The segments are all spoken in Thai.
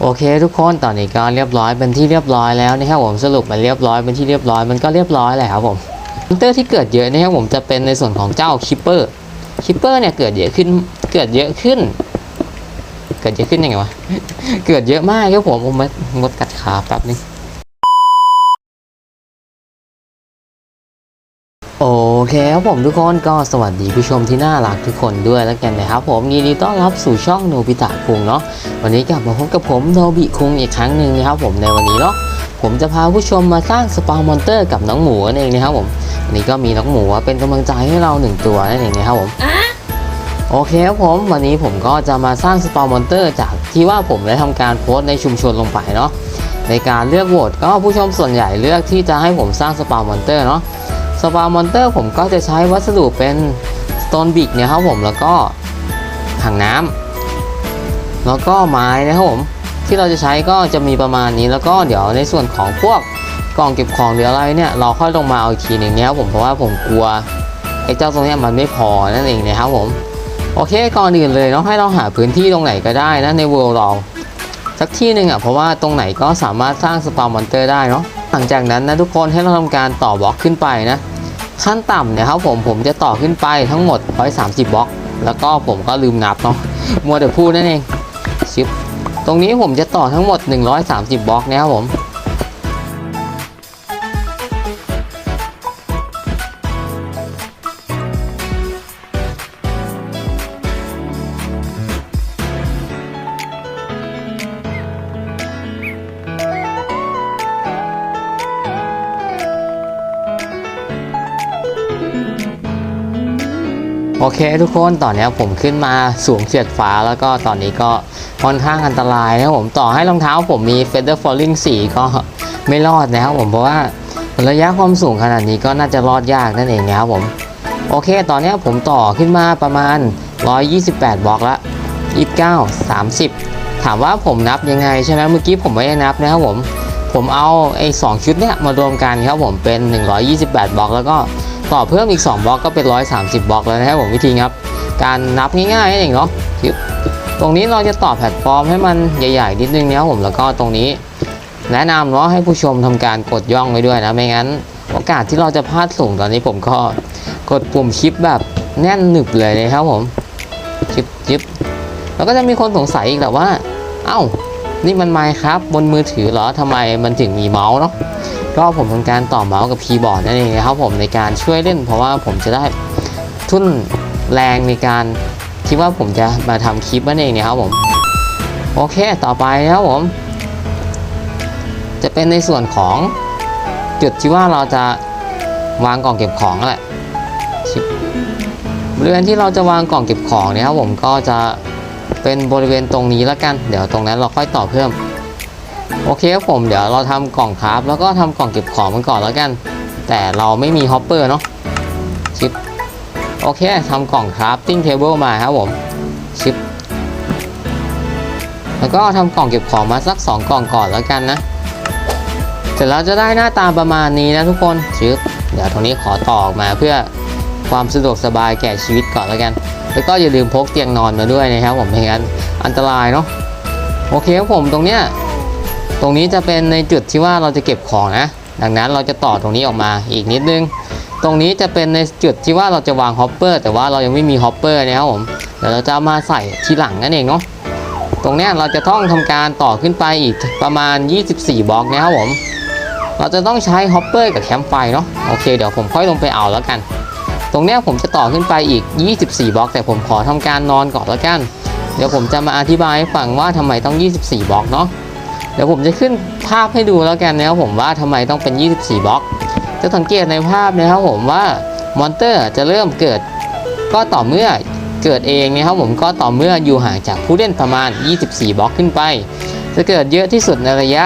โอเคทุกคนตอนนี้ก็เรียบร้อยเป็นที่เรียบร้อยแล้วนะครับผมสรุปมาเรียบร้อยเป็นที่เรียบร้อยมันก็เรียบร้อยแล้วครับผมมอนเตอร์ที่เกิดเยอะนะครับผมจะเป็นในส่วนของเจ้าคิปเปอร์คิปเปอร์เนี่ยเกิดเยอะขึ้นเกิดเยอะขึ้น เกิดเยอะขึ้นยังไงวะเกิดเยอะมากครับผมผมมางดกัดขาแป๊บนึง โอเคครับผมทุกคนก็สวัสดีผู้ชมที่น่ารักทุกคนด้วยแล้วกันนะครับผมยินดีต้อนรับสู่ช่องโนบิตะคุงเนาะวันนี้กลับมาพบกับผมโนบิคุงอีกครั้งหนึ่งนะครับผมในวันนี้เนาะผมจะพาผู้ชมมาสร้างสปาวมอนเตอร์กับน้องหมูนั่นเองนะครับผมวันนี้ก็มีน้องหมูเป็นกำลังใจให้เราหนึ่งตัวนั่นเองนะครับผมโอเคครับผมวันนี้ผมก็จะมาสร้างสปาวมอนเตอร์จากที่ว่าผมได้ทำการโพสต์ในชุมชนลงไปเนาะในการเลือกโหวตก็ผู้ชมส่วนใหญ่เลือกที่จะให้ผมสร้างสปาวมอนเตอร์เนาะ สปามอนเตอร์ผมก็จะใช้วัสดุเป็นสโตนบิกเนี่ยครับผมแล้วก็ถังน้ำแล้วก็ไม้นะครับผมที่เราจะใช้ก็จะมีประมาณนี้แล้วก็เดี๋ยวในส่วนของพวกกล่องเก็บของหรืออะไรเนี่ยเราค่อยลงมาเอาอีกทีหนึ่งเนี่ยครับผมเพราะว่าผมกลัวไอ้เจ้าตรงนี้มันไม่พอนั่นเองนะครับผมโอเคก่อนอื่นเลยเนาะให้เราหาพื้นที่ตรงไหนก็ได้นะในเวิลด์เราสักที่หนึ่งอะเพราะว่าตรงไหนก็สามารถสร้างสปามอนเตอร์ได้เนาะหลังจากนั้นนะทุกคนให้เราทำการต่อบล็อกขึ้นไปนะ ขั้นต่ำเนี่ยครับผมผมจะต่อขึ้นไปทั้งหมด 130บล็อก แล้วก็ผมก็ลืมนับเนาะมัวแต่พูดนั่นเองชิปตรงนี้ผมจะต่อทั้งหมด 130บล็อกนะครับผม เคทุกคนตอนนี้ผมขึ้นมาสูงเฉียดฟ้าแล้วก็ตอนนี้ก็ค่อนข้างอันตรายนะครับผมต่อให้รองเท้าผมมี Feather Falling 4 ก็ไม่รอดนะครับผมเพราะว่าระยะความสูงขนาดนี้ก็น่าจะรอดยากนั่นเองนะครับผมโอเค ตอนนี้ผมต่อขึ้นมาประมาณ 128 บล็อกละ29 30 ถามว่าผมนับยังไงใช่ไหมเมื่อกี้ผมไม่ได้นับนะครับผม ผมเอาไอ้สองชุดเนี้ยมารวมกันครับผมเป็น 128 บล็อกแล้วก็ ต่อเพิ่มอีก 2บล็อกก็เป็น 130บล็อกแล้วนะครับผมวิธีครับ การนับง่ายๆนั่นเองเนาะตรงนี้เราจะต่อแพลตฟอร์มให้มันใหญ่ๆนิดนึงนะครับผมแล้วก็ตรงนี้ แนะนำเนาะให้ผู้ชมทำการกดย่องไว้ด้วยนะไม่งั้น โอกาสที่เราจะพลาดสูงตอนนี้ผมก็กดปุ่มชิปแบบแน่นหนึบเลยนะครับผมชิปชิปแล้วก็จะมีคนสงสัยอีกแหละว่า เอ้า นี่มันไมค์ครับ บนมือถือเหรอทำไมมันถึงมีเมาส์เนาะ ก็ผมทำการต่อเมาส์กับคีย์บอร์ดนั่นเองนะครับผมในการช่วยเล่น เพราะว่าผมจะได้ทุ่นแรงในการที่ว่าผมจะมาทำคลิปนั่นเองนะครับผมโอเคต่อไปนะครับผม จะเป็นในส่วนของจุดที่ว่าเราจะวางกล่องเก็บของแหละบบริเวณที่เราจะวางกล่องเก็บของเนี่ยครับผมก็จะเป็นบริเวณตรงนี้แล้วกัน เดี๋ยวตรงนั้นเราค่อยต่อเพิ่ม โอเคครับผมเดี๋ยวเราทำกล่องคราฟแล้วก็ทำกล่องเก็บของมันก่อนแล้วกัน แต่เราไม่มีฮอปเปอร์เนาะชิปโอเคทำกล่องคราฟติ้งเทเบิลมาครับผมชิปแล้วก็ทำกล่องเก็บของมาสัก 2 กล่องก่อนแล้วกันนะเสร็จแล้วจะได้หน้าตาประมาณนี้นะทุกคนชิปเดี๋ยวตรงนี้ขอต่อออกมาเพื่อความสะดวกสบายแก่ชีวิตก่อนแล้วกัน แล้วก็อย่าลืมพกเตียงนอนมาด้วยนะครับผมไม่งั้นอันตรายเนาะโอเคครับผมตรงเนี้ย ตรงนี้จะเป็นในจุดที่ว่าเราจะเก็บของนะ ดังนั้นเราจะต่อตรงนี้ออกมาอีกนิดนึง ตรงนี้จะเป็นในจุดที่ว่าเราจะวางฮอปเปอร์แต่ว่าเรายังไม่มีฮอปเปอร์นะครับผมเดี๋ยวเราจะามาใส่ทีหลังนั่นเองเนาะตรงนี้เราจะต้องทำการต่อขึ้นไปอีกประมาณ 24 บล็อกนะครับผม เราจะต้องใช้ฮอปเปอร์กับแคมป์ไฟเนาะโอเคเดี๋ยวผมค่อยลงไปเอาแล้วกัน ตรงนี้ผมจะต่อขึ้นไปอีก 24 บล็อก แต่ผมขอทำการนอนก่อนแล้วกัน เดี๋ยวผมจะมาอธิบายให้ฟังว่าทำไมต้อง 24 บล็อกเนาะ ดี๋ยวผมจะขึ้นภาพให้ดูแล้วกันนะครับผมว่าทำไมต้องเป็น 24 บล็อก จะสังเกตในภาพนะครับผมว่ามอนเตอร์จะเริ่มเกิดก็ต่อเมื่อเกิดเองนะครับผมก็ต่อเมื่ออยู่ห่างจากผู้เล่นประมาณ 24 บล็อกขึ้นไป จะเกิดเยอะที่สุดในระยะ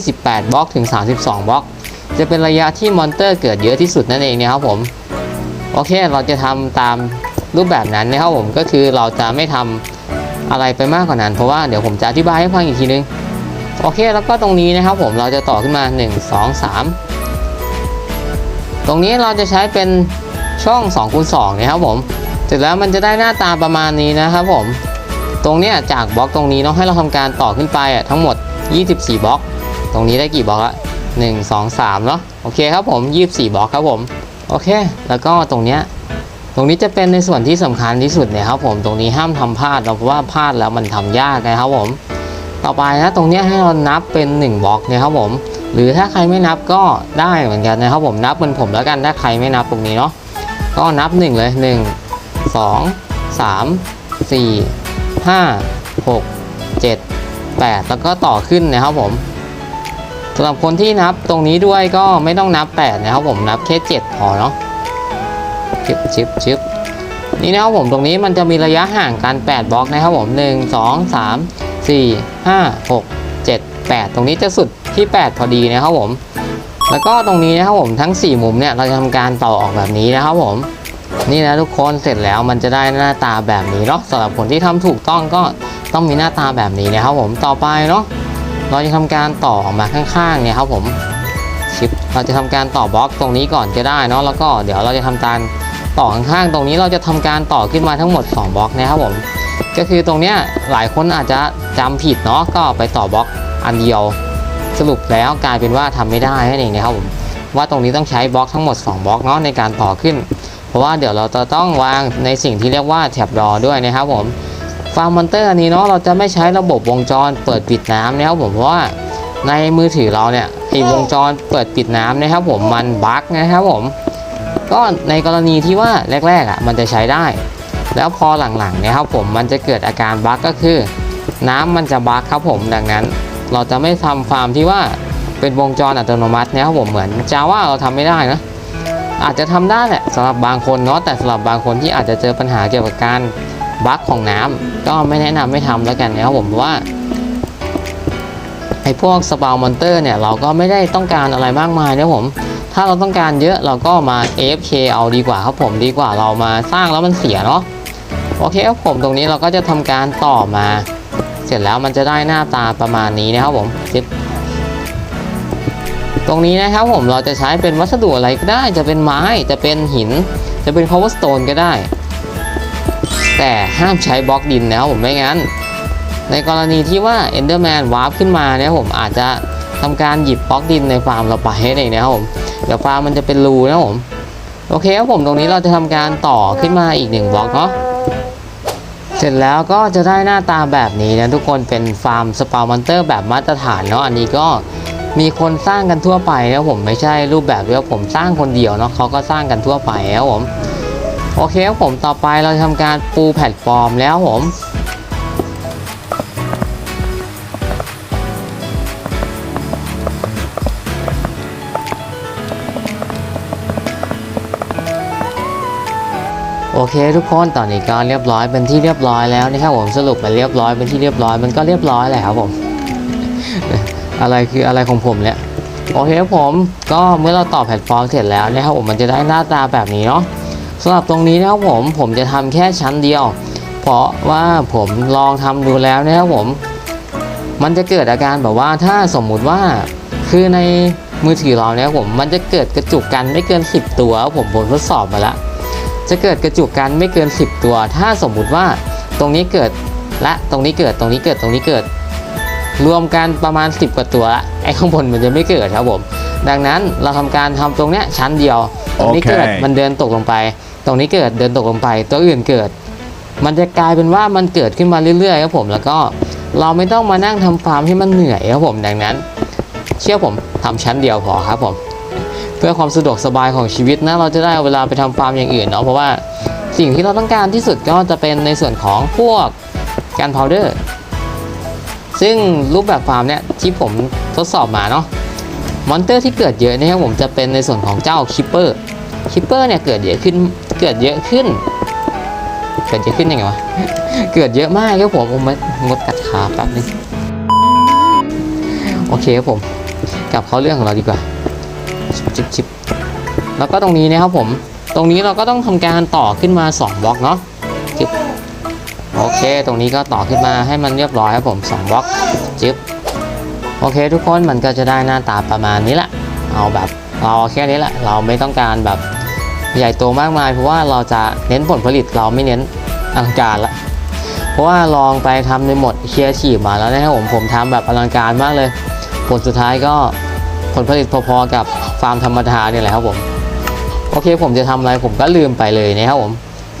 28 บล็อกถึง 32 บล็อก จะเป็นระยะที่มอนเตอร์เกิดเยอะที่สุดนั่นเองนะครับผมโอเคเราจะทำตามรูปแบบนั้นนะครับผมก็คือเราจะไม่ทำอะไรไปมากกว่านั้น เพราะว่าเดี๋ยวผมจะอธิบายให้ฟังอีกทีนึง โอเคแล้วก็ตรงนี้นะครับผมเราจะต่อขึ้นมา 1 2 3 ตรงนี้เราจะใช้เป็นช่อง2คูณ2นะครับผมเสร็จแล้วมันจะได้หน้าตาประมาณนี้นะครับผม ตรงเนี้ยจากบล็อกตรงนี้เนาะให้เราทำการต่อขึ้นไปอะทั้งหมด 24 บล็อก ตรงนี้ได้กี่บล็อกละ1 2 3เนาะโอเคครับผม24บล็อกครับผมโอเค แล้วก็ตรงเนี้ยตรงนี้จะเป็นในส่วนที่สำคัญที่สุดเนี่ยครับผมตรงนี้ห้ามทำพลาดเนาเพราะว่าพลาดแล้วมันทำยากนะครับผม ต่อไปนะตรงนี้ให้เรานับเป็น1บล็อกนี่ยครับผมหรือถ้าใครไม่นับก็ได้เหมือนกันนะครับผมนับเป็นผมแล้วกันถ้าใครไม่นับตรงนี้เนาะก็นับ 1 เลย 1 2 3 4 5 6 7 8 แล้วก็ต่อขึ้นนะครับผมสำหรับคนที่นับตรงนี้ด้วยก็ไม่ต้องนับ 8 นะครับผมนับแค่ 7 พอเนาะชิบชิบชิบนี่นะครับผมตรงนี้มันจะมีระยะห่างกัน 8 บล็อกนะครับผม 1 2 3 4 5 6 7 8 ตรงนี้จะสุดที่ 8 พอดีนะครับผม แล้วก็ตรงนี้นะครับผมทั้ง 4 มุมเนี่ยเราจะทำการต่อออกแบบนี้นะครับผม นี่นะทุกคนเสร็จแล้วมันจะได้หน้าตาแบบนี้เนาะสำหรับคนที่ทำถูกต้องก็ต้องมีหน้าตาแบบนี้นะครับผมต่อไปเนาะเราจะทำการต่อออกมาข้างๆเนี่ยครับผมชิปเราจะทำการต่อบล็อกตรงนี้ก่อนก็ได้เนาะแล้วก็เดี๋ยวเราจะทำการต่อข้างๆตรงนี้เราจะทำการต่อขึ้นมาทั้งหมด 2 บล็อกนะครับผม ก็คือตรงเนี้ยหลายคนอาจจะจำผิดเนาะก็ไปต่อบล็อกอันเดียว สรุปแล้วกลายเป็นว่าทำไม่ได้นั่นเองนะครับผมว่าตรงนี้ต้องใช้บล็อกทั้งหมด 2บล็อกเนาะในการต่อขึ้น เพราะว่าเดี๋ยวเราจะต้องวางในสิ่งที่เรียกว่าแท็บรอด้วยนะครับผมฟาร์มมอนเตอร์อันนี้เนาะเราจะไม่ใช้ระบบวงจรเปิดปิดน้ำนะครับผมเพราะว่าในมือถือเราเนี่ยไอวงจรเปิดปิดน้ำนะครับผมมันบั๊กนะครับผมก็ในกรณีที่ว่าแรกๆอะมันจะใช้ได้ แล้วพอหลังๆเนี่ยครับผมมันจะเกิดอาการบั๊กก็คือ น้ำมันจะบั๊กครับผมดังนั้น เราจะไม่ทำฟาร์มที่ว่าเป็นวงจรอัตโนมัตินะครับผมเหมือนจาว่าเราทำไม่ได้นะอาจจะทำได้แหละสำหรับบางคนเนาะแต่สำหรับบางคนที่อาจจะเจอปัญหาเกี่ยวกับการบั๊กของน้ำก็ไม่แนะนำไม่ทำแล้วกันนะครับผมว่าไอ้พวกสปาวมอนเตอร์เนี่ยเราก็ไม่ได้ต้องการอะไรมากมายนะผม ถ้าเราต้องการเยอะเราก็มา AFK เอาดีกว่าครับผมดีกว่าเรามาสร้างแล้วมันเสียเนาะ โอเคครับผมตรงนี้เราก็จะทำการต่อมา เสร็จแล้วมันจะได้หน้าตาประมาณนี้นะครับผมจิบตรงนี้นะครับผมเราจะใช้เป็นวัสดุอะไรก็ได้ จะเป็นไม้จะเป็นหิน จะเป็น cobblestone ก็ได้ แต่ห้ามใช้บล็อกดินนะครับผมไม่งั้น ในกรณีที่ว่า Enderman วาร์ปขึ้นมาเนี่ยผมอาจจะทำการหยิบบล็อกดินในฟาร์มเราไปให้เองนะครับผมเดี๋ยวฟาร์มมันจะเป็นรูนะครับผมโอเคครับผมตรงนี้เราจะทำการต่อขึ้นมาอีกหนึ่งบล็อกเนาะ เสร็จแล้วก็จะได้หน้าตาแบบนี้นะทุกคนเป็นฟาร์มสปาวมอนเตอร์แบบมาตรฐานเนาะอันนี้ก็มีคนสร้างกันทั่วไปนะผมไม่ใช่รูปแบบที่ว่าผมสร้างคนเดียวเนาะเขาก็สร้างกันทั่วไปแล้วผมโอเคครับผมต่อไปเราจะทำการปูแพลตฟอร์มแล้วผม โอเค ทุกคนตอนนี้ก็เรียบร้อยเป็นที่เรียบร้อยแล้วนะครับผมสรุปมาเรียบร้อยเป็นที่เรียบร้อยมันก็เรียบร้อยแหละครับผม อะไรคืออะไรของผมเนี่ยโอเคครับผมก็เมื่อเราต่อแพลตฟอร์มเสร็จแล้วนะครับผมมันจะได้หน้าตาแบบนี้เนาะสำหรับตรงนี้นะครับผมผมจะทำแค่ชั้นเดียว เพราะว่าผมลองทำดูแล้วนะครับผม มันจะเกิดอาการแบบว่าถ้าสมมุติว่าคือในมือถือเราเนี่ยผมมันจะเกิดกระจุกกันไม่เกิน 10 ตัวผมผมทดสอบมาแล้ว จะเกิดกระจุกกันไม่เกิน 10 ตัว ถ้าสมมุติว่าตรงนี้เกิดและตรงนี้เกิดตรงนี้เกิดตรงนี้เกิด รวมกันประมาณ 10 กว่าตัวละไอ้ข้างบนมันจะไม่เกิดครับผม ดังนั้นเราทำการทำตรงเนี้ยชั้นเดียว ตรงนี้เกิดมันเดินตกลงไป ตรงนี้เกิดเดินตกลงไป ตัวอื่นเกิด มันจะกลายเป็นว่ามันเกิดขึ้นมาเรื่อยๆครับผมแล้วก็เราไม่ต้องมานั่งทำฟาร์มให้มันเหนื่อยครับผมดังนั้น เชื่อผมทำชั้นเดียวพอครับผม พื่อความสะดวกสบายของชีวิตนะเราจะได้เอาเวลาไปทำฟาร์มอย่างอื่นเนาะเพราะว่าสิ่งที่เราต้องการที่สุดก็จะเป็นในส่วนของพวกการพาวเดอร์ซึ่งรูปแบบฟาร์มเนี่ยที่ผมทดสอบมาเนาะมอนเตอร์ที่เกิดเยอะนะครับผมจะเป็นในส่วนของเจ้าคิปเปอร์คิปเปอร์เนี่ยเกิดเยอะขึ้นเกิดเยอะขึ้น เกิดเยอะขึ้นยังไงวะเกิดเยอะมากครับผมผมงดกัดขาแป๊บนึงโอเคครับผมกลับเข้าเรื่องของเราดีกว่า ชิบชิบแล้วก็ตรงนี้นะครับผม ตรงนี้เราก็ต้องทำการต่อขึ้นมา2บล็อกเนาะจิบโอเค ตรงนี้ก็ต่อขึ้นมาให้มันเรียบร้อยครับผม2บล็อกจิบโอเค ทุกคนมันก็จะได้หน้าตาประมาณนี้แหละ เอาแบบเราเอาแค่นี้แหละ เราไม่ต้องการแบบใหญ่โตมากมาย เพราะว่าเราจะเน้นผลผลิตเราไม่เน้นอลังการละ เพราะว่าลองไปทำในหมดเคลียร์ฉีบมาแล้วนะครับผมผมทำแบบอลังการมากเลย ผลสุดท้ายก็ผลผลิตพอๆกับ ฟาร์มธรรมดาเนี่ยแหละครับผมโอเคผมจะทำอะไรผมก็ลืมไปเลยนะครับผม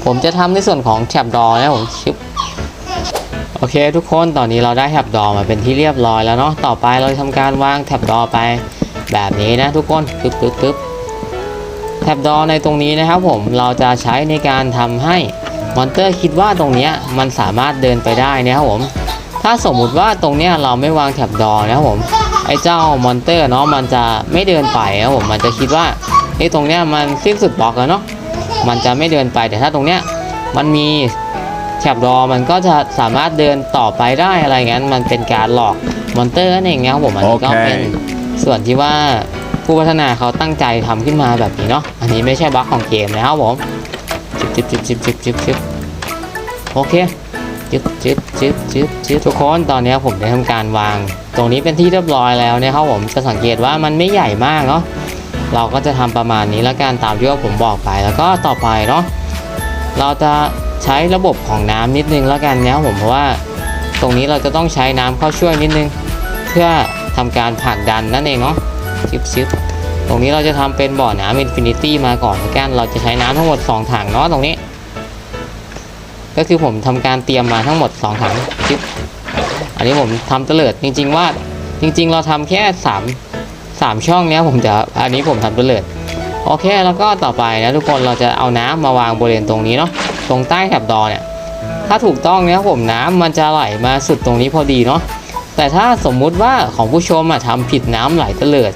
ผมจะทำในส่วนของแท็บดอนะผมชิปโอเค ทุกคนตอนนี้เราได้แท็บดอมาเป็นที่เรียบร้อยแล้วเนาะต่อไปเราจะทำการวางแท็บดอไปแบบนี้นะทุกคนปึ๊บปึ๊บปึ๊บแท็บดอในตรงนี้นะครับผมเราจะใช้ในการทำให้มอนเตอร์คิดว่าตรงเนี้ยมันสามารถเดินไปได้นะครับผม ถ้าสมมุติว่าตรงเนี้ยเราไม่วางแท็บดอนะครับผม ไอ้เจ้ามอนเตอร์เนาะมันจะไม่เดินไปครับผมมันจะคิดว่าไอ้ตรงเนี้ยมันสิ้นสุดบล็อกแล้วเนาะมันจะไม่เดินไปแต่ถ้าตรงเนี้ยมันมีแท็บดอมันก็จะสามารถเดินต่อไปได้อะไรเงั้นมันเป็นการหลอกมอนเตอร์นั่นเองครับผมอันก็โอเคเป็นส่วนที่ว่าผู้พัฒนาเขาตั้งใจทำขึ้นมาแบบนี้เนาะอันนี้ไม่ใช่บั๊กของเกมนะครับผมจิบจิบจิบจิบจิบจิบโอเคจึ๊บจึ๊บจึ๊บจึ๊บจึ๊บทุกคนตอนนี้ผมได้ทำการวาง ตรงนี้เป็นที่เรียบร้อยแล้วนะครับผมจะสังเกตว่ามันไม่ใหญ่มากเนาะเราก็จะทำประมาณนี้แล้วกันตามที่ว่าผมบอกไปแล้วก็ต่อไปเนาะเราจะใช้ระบบของน้ำนิดนึงแล้วกันนะครับผมเพราะว่าตรงนี้เราจะต้องใช้น้ำเข้าช่วยนิดนึง เพื่อทำการผลักดันนั่นเองเนาะชิบชิบตรงนี้เราจะทำเป็นบ่อน้ำอินฟินิตี้มาก่อนแล้วกันเราจะใช้น้ำทั้งหมด 2 ถังเนาะตรงนี้ ก็คือผมทำการเตรียมมาทั้งหมด 2 ถังชิป อันนี้ผมทำเตลิดจริง ๆ ว่าจริง ๆ เราทำแค่3 3ช่องเนี้ยผมจะอันนี้ผมทำเตลิดโอเคแล้วก็ต่อไปนะทุกคนเราจะเอาน้ำมาวางบริเวณตรงนี้เนาะตรงใต้แถบดอเนี่ยถ้าถูกต้องเนี่ยผมน้ำมันจะไหลมาสุดตรงนี้พอดีเนาะแต่ถ้าสมมุติว่าของผู้ชมอะทำผิดน้ำไหลเตลิด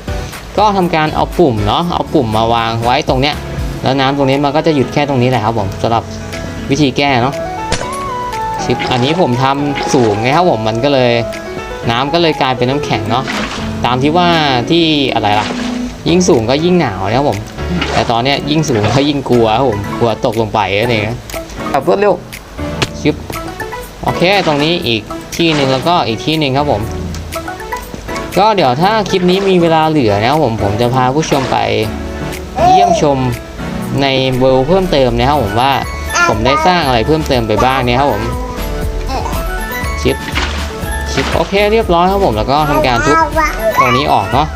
ก็ทำการเอาปุ่มเนาะเอาปุ่มมาวางไว้ตรงเนี้ยแล้วน้ำตรงนี้มันก็จะหยุดแค่ตรงนี้แหละครับผมสำหรับวิธีแก้เนาะ ชิปอันนี้ผมทำสูงไงครับผมมันก็เลย น้ำก็เลยกลายเป็นน้ำแข็งเนาะตามที่ว่าที่อะไรล่ะ ยิ่งสูงก็ยิ่งหนาวนะครับผม แต่ตอนเนี้ยยิ่งสูงก็ยิ่งกลัวครับผมกลัวตกลงไปนั่นเองนะแบบรวดเร็วชิปโอเคตรงนี้อีกที่หนึ่งแล้วก็อีกที่หนึ่งครับผม ก็เดี๋ยวถ้าคลิปนี้มีเวลาเหลือนะครับผมผมจะพาผู้ชมไปเยี่ยมชมในเวลเพิ่มเติมนะครับผมว่าผมได้สร้างอะไรเพิ่มเติมไปบ้างเนี่ยครับผม ชิปชิปโอเคเรียบร้อยครับผมแล้วก็ทำการทุบตรงนี้ออกเนาะ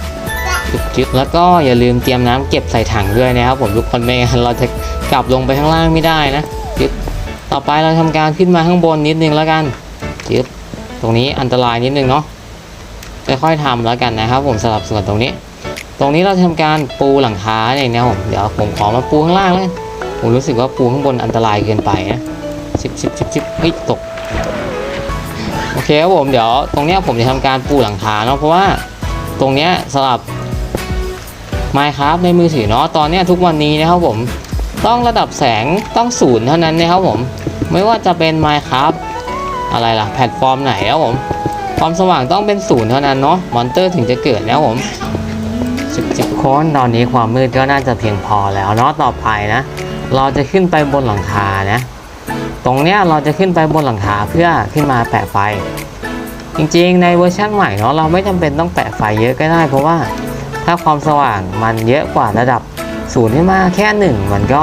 ทุบชิปแล้วก็อย่าลืมเตรียมน้ำเก็บใส่ถังด้วยนะครับผมทุกคนไม่งั้นเราจะกลับลงไปข้างล่างไม่ได้นะชิปต่อไปเราทำการขึ้นมาข้างบนนิดนึงแล้วกันชิปตรงนี้อันตรายนิดนึงเนาะค่อยๆทำแล้วกันนะครับ ผมสลับส่วนตรงนี้ ตรงนี้เราทำการปูหลังคาเนี่ยนะครับผมเดี๋ยวผมขอมาปูข้างล่างแล้วกันผมรู้สึกว่าปูข้างบนอันตรายเกินไปนะชิบชิบชิบชิบเฮ้ยตก โอเคครับผมเดี๋ยวตรงเนี้ยผมจะทำการปูหลังคาเนาะเพราะว่าตรงเนี้ยสำหรับ Minecraft ในมือถือเนาะตอนเนี้ยทุกวันนี้นะครับผมต้องระดับแสงต้องศูนย์เท่านั้นนะครับผมไม่ว่าจะเป็น Minecraft อะไรล่ะแพลตฟอร์มไหนแล้วผมความสว่างต้องเป็นศูนย์เท่านั้นเนาะมอนเตอร์ถึงจะเกิดนะครับผมสิบสิบคนตอนนี้ความมืดก็น่าจะเพียงพอแล้วเนาะต่อไปนะ เราจะขึ้นไปบนหลังคานะ ตรงเนี้ยเราจะขึ้นไปบนหลังคาเพื่อขึ้นมาแปะไฟ จริงๆ ในเวอร์ชันใหม่เนาะเราไม่จำเป็นต้องแปะไฟเยอะก็ได้ เพราะว่าถ้าความสว่างมันเยอะกว่าระดับศูนย์ขึ้นมาแค่หนึ่งมันก็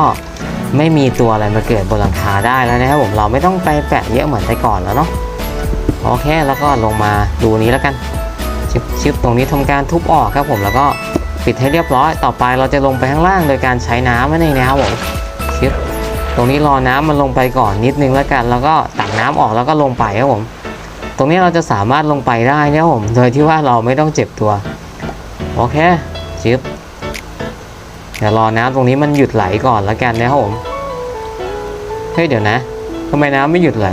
ไม่มีตัวอะไรมาเกิดบนหลังคาได้แล้วนะครับผมเราไม่ต้องไปแปะเยอะเหมือนแต่ก่อนแล้วเนาะโอเคแล้วก็ลงมาดูนี้แล้วกันชิบชิบตรงนี้ทำการทุบออกครับผมแล้วก็ปิดให้เรียบร้อย ต่อไปเราจะลงไปข้างล่างโดยการใช้น้ำนั่นเองนะครับผมชิป ตรงนี้รอน้ำมันลงไปก่อนนิดนึงแล้วกัน แล้วก็ตักน้ำออกแล้วก็ลงไปครับผม ตรงนี้เราจะสามารถลงไปได้นะครับผมโดยที่ว่าเราไม่ต้องเจ็บตัวโอเคชิปเดี๋ยวรอน้ำตรงนี้มันหยุดไหลก่อนแล้วกันนะครับผมเฮ้ยเดี๋ยวนะทำไมน้ำไม่หยุดไหล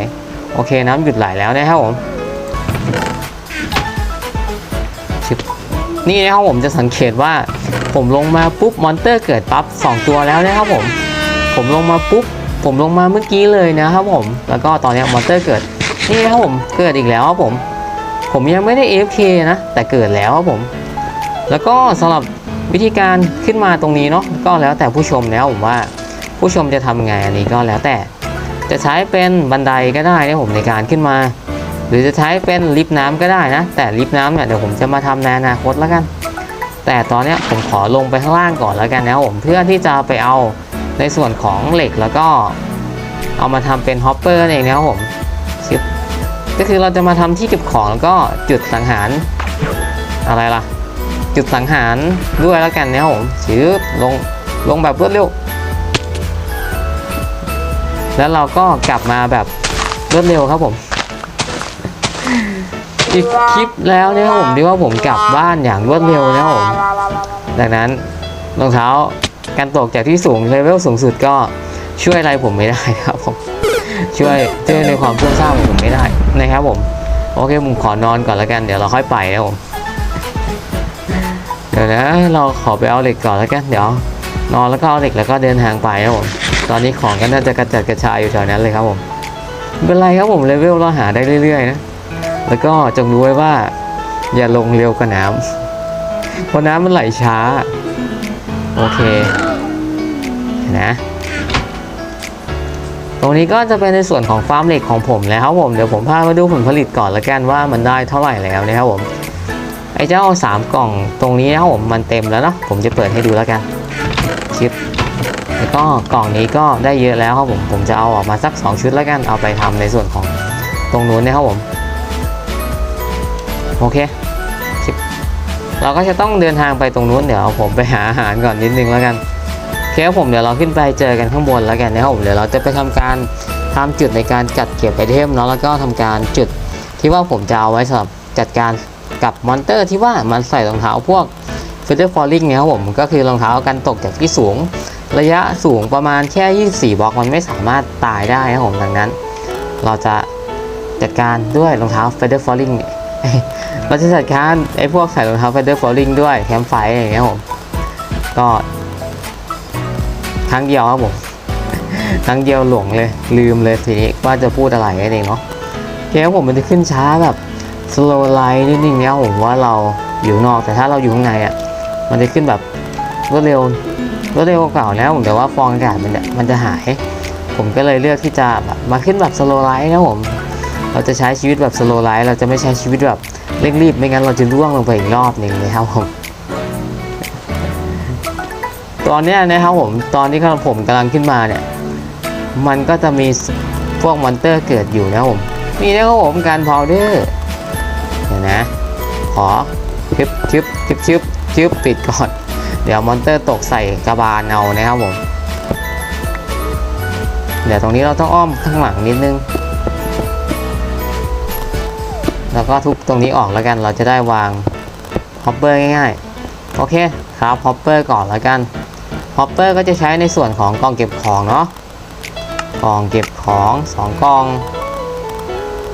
โอเคน้ำหยุดไหลแล้วนะครับผมชิปนี่นะครับผมจะสังเกตว่าผมลงมาปุ๊บมอนเตอร์เกิดปั๊บ2ตัวแล้วนะครับผม ผมลงมาปุ๊บ ผมลงมาเมื่อกี้เลยนะครับผม แล้วก็ตอนนี้มอนเตอร์เกิด นี่ครับผม เกิดอีกแล้วครับผม ผมยังไม่ได้ AFK นะ แต่เกิดแล้วครับผม แล้วก็สำหรับวิธีการขึ้นมาตรงนี้เนาะ ก็แล้วแต่ผู้ชมแล้วผมว่า ผู้ชมจะทำไงอันนี้ก็แล้วแต่ จะใช้เป็นบันไดก็ได้นะผมในการขึ้นมา หรือจะใช้เป็นลิฟต์น้ำก็ได้นะ แต่ลิฟต์น้ำเนี่ยเดี๋ยวผมจะมาทำในอนาคตแล้วกัน แต่ตอนนี้ผมขอลงไปข้างล่างก่อนแล้วกันนะผมเพื่อที่จะไปเอา ในส่วนของเหล็กแล้วก็เอามาทำเป็นฮอปเปอร์นั่นเองนะครับผมชิปก็คือเราจะมาทำที่เก็บของแล้วก็จุดสังหารอะไรล่ะ จุดสังหารด้วยแล้วกันนะครับผมชืบลงลงแบบรวดเร็ว แล้วเราก็กลับมาแบบรวดเร็วครับผม อีกคลิปแล้วนี่ยครับผมที่ว่าผมกลับบ้านอย่างรวดเร็วนะครับผมดังนั้นรองเท้า การตกจากที่สูงเลเวลสูงสุดก็ช่วยอะไรผมไม่ได้ครับผมช่วยช่วยในความเพุ่งสร้างของผมไม่ได้นะครับผม โอเคผมขอนอนก่อนแล้วกันเดี๋ยวเราค่อยไปนะผมเดี๋ยวนะเราขอไปเอาเหล็กก่อนแล้วกันเดี๋ยวนอนแล้วก็เอาเหล็กแล้วก็เดินทางไปครับผมตอนนี้ของก็น่าจะกระจัดกระจายอยู่แถวนั้นเลยครับผมไม่เป็นไรครับผมเลเวลเราหาได้เรื่อยๆนะแล้วก็จงรู้ไว้ว่า อย่าลงเร็วกว่าน้ำเพราะน้ำมันไหลช้า โอเคนะตรงนี้ก็จะเป็นในส่วนของฟาร์มเหล็กของผมแล้วครับผมเดี๋ยวผมพามาดูผลผลิตก่อนละกันว่ามันได้เท่าไหร่แล้วนะครับผมไอ้เจ้าสามกล่องตรงนี้นะครับผมมันเต็มแล้วเนาะผมจะเปิดให้ดูแล้วกันชิปแล้วก็กล่องนี้ก็ได้เยอะแล้วครับผมผมจะเอาออกมาสัก 2 ชุดแล้วกันเอาไปทำในส่วนของตรงนู้นนะครับผมโอเค เราก็จะต้องเดินทางไปตรงนู้นเดี๋ยวผมไปหาอาหารก่อนนิดนึงแล้วกันโอเคผมเดี๋ยวเราขึ้นไปเจอกันข้างบนแล้วกันนะครับผมเดี๋ยวเราจะไปทำการทำจุดในการจัดเก็บไอเทมเนาะแล้วก็ทำการจุดที่ว่าผมจะเอาไว้สำหรับจัดการกับมอนเตอร์ที่ว่ามันใส่รองเท้าพวก f e a t h e r Falling เนี่ยครับผมก็คือรองเท้ากันตกจากที่สูง ระยะสูงประมาณแค่ 24 บล็อกมันไม่สามารถตายได้นะครับผมดังนั้น เราจะจัดการด้วยรองเท้า f e a t h e r Falling เนี่ย เราจะจัดการไอ้พวกใส่รองเท้า f e a t h e r Falling ด้วยแคมไฟอย่างเงี้ยผมก็ครั้งเดียวครับผมครั้งเดียวหลงเลยลืมเลยทีนี้ว่าจะพูดอะไรนั่นเองเนาะโอเคครับผมมันจะขึ้นช้าแบบสโลว์ไลท์นิดนึงเนี่ยผมว่าเราอยู่นอกแต่ถ้าเราอยู่ข้างในอะมันจะขึ้นแบบรวดเร็วรวดเร็วกว่าเก่านะผมแต่ว่าฟองอากาศมันจะมันจะหาย ผมก็เลยเลือกที่จะแบบมาขึ้นแบบสโลว์ไลท์นะผม เราจะใช้ชีวิตแบบสโลว์ไลท์เราจะไม่ใช้ชีวิตแบบเร่งรีบไม่งั้นเราจะร่วงลงไปอีกรอบหนึ่งเลยครับผมตอนนี้นะครับผมตอนที่ผมกำลังขึ้นมาเนี่ย มันก็จะมีพวกมอนเตอร์เกิดอยู่นะผมนี่นะครับผมการพาวเดอร์เดี๋ยวนะขอชึบชึบชึบชึบชึบปิดก่อน เดี๋ยวมอนเตอร์ตกใส่กระบาลเอานะครับผม เดี๋ยวตรงนี้เราต้องอ้อมข้างหลังนิดนึง แล้วก็ทุบตรงนี้ออกแล้วกันเราจะได้วางฮอปเปอร์ง่ายๆ โอเคครับฮอปเปอร์ก่อนแล้วกันฮอปเปอร์ก็จะใช้ในส่วนของกล่องเก็บของเนาะกล่องเก็บของสองกล่อง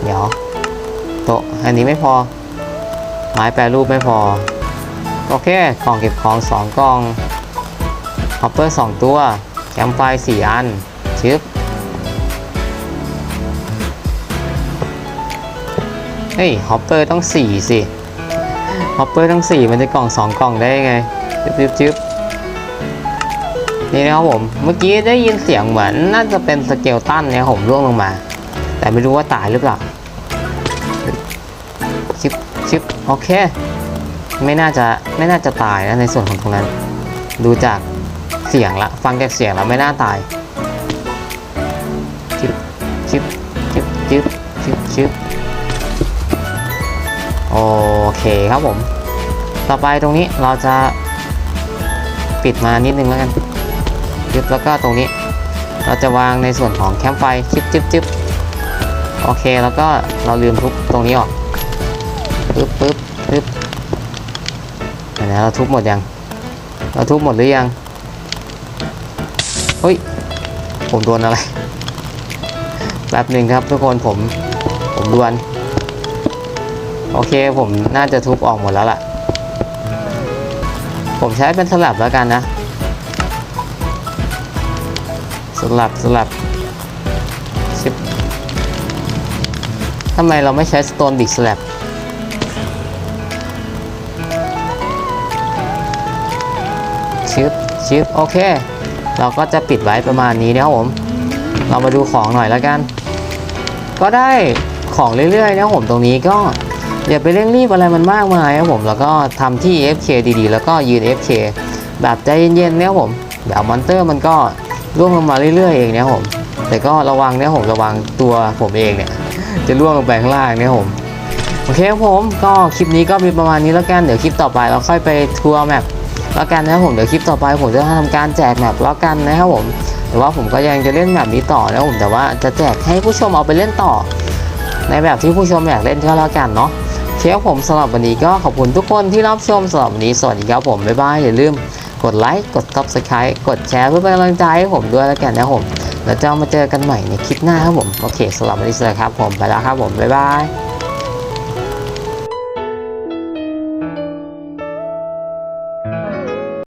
เดี๋ยวโต๊ะอันนี้ไม่พอ ไม้แปรรูปไม่พอ โอเคกล่องเก็บของ2กล่องฮอปเปอร์2ตัวแคมไฟ4อันชึบ ฮ้ยฮอปเปอร์ต้อง4สิฮอปเปอร์ต้อง4มันจะกล่อง2กล่องได้ยังไงชึบชึบชึบนี่นะครับผมเมื่อกี้ได้ยินเสียงเหมือนน่าจะเป็นสเกลตันเนี่ยผมร่วงลงมา แต่ไม่รู้ว่าตายหรือเปล่าชิปชิปโอเค ไม่น่าจะไม่น่าจะตายนะในส่วนของตรงนั้น ดูจากเสียงละฟังจากเสียงแล้วไม่น่าตายชิปชิปชิปชิปชิปชิป โอเคครับผม ต่อไปตรงนี้เราจะปิดมานิดนึงแล้วกันชิปแล้วก็ตรงนี้ เราจะวางในส่วนของแคมไฟชิปชิปชิปโอเคแล้วก็เราลืมทุบตรงนี้ออกปึ๊บปึ๊บปึ๊บเดี๋ยวนะเราทุบหมดยัง เราทุบหมดหรือยังเฮ้ยผมโดนอะไรแป๊บหนึ่งครับทุกคนผมผมดวน โอเคผมน่าจะทุบออกหมดแล้วล่ะ ผมใช้เป็นสลับแล้วกันนะ สลับสลับชิปทำไมเราไม่ใช้สโตนบิกสลับชิปชิปโอเค เราก็จะปิดไว้ประมาณนี้นะครับผม เรามาดูของหน่อยแล้วกัน ก็ได้ของเรื่อยๆนะผมตรงนี้ก็ อย่าไปเร่งรีบอะไรมันมากมายครับผมแล้วก็ทำที่ FK ดีๆ แล้วก็ยืน FK แบบใจเย็นๆนะครับผมเดี๋ยวมอนเตอร์มันก็ร่วงลงมาเรื่อยๆเองนะครับผมแต่ก็ระวังนะครับผมระวังตัวผมเองเนี่ยจะล่วงลงไปข้างล่างเนี่ยครับผมโอเคครับผมก็คลิปนี้ก็มีประมาณนี้แล้วกันเดี๋ยวคลิปต่อไปเราค่อยไปทัวร์แมปแล้วกันนะครับผมเดี๋ยวคลิปต่อไปผมจะทำการแจกแมปแล้วกันนะครับผมแต่ว่าผมก็ยังจะเล่นแมปนี้ต่อนะครับผมแต่ว่าจะแจกให้ผู้ชมเอาไปเล่นต่อ ในแบบที่ผู้ชมอยากเล่นก็แล้วกันเนาะ เคครับผมสำหรับวันนี้ก็ขอบคุณทุกคนที่รับชมสำหรับวันนี้สวัสดีครับผม บ๊ายบาย อย่าลืมกดไลค์ กด subscribe กดแชร์เพื่อเป็นกำลังใจให้ผมด้วยแล้วกันนะครับผมแล้วจะมาเจอกันใหม่ในคลิปหน้าครับผม โอเคสำหรับวันนี้สวัสดีครับผม ไปแล้วครับผม บ๊ายบาย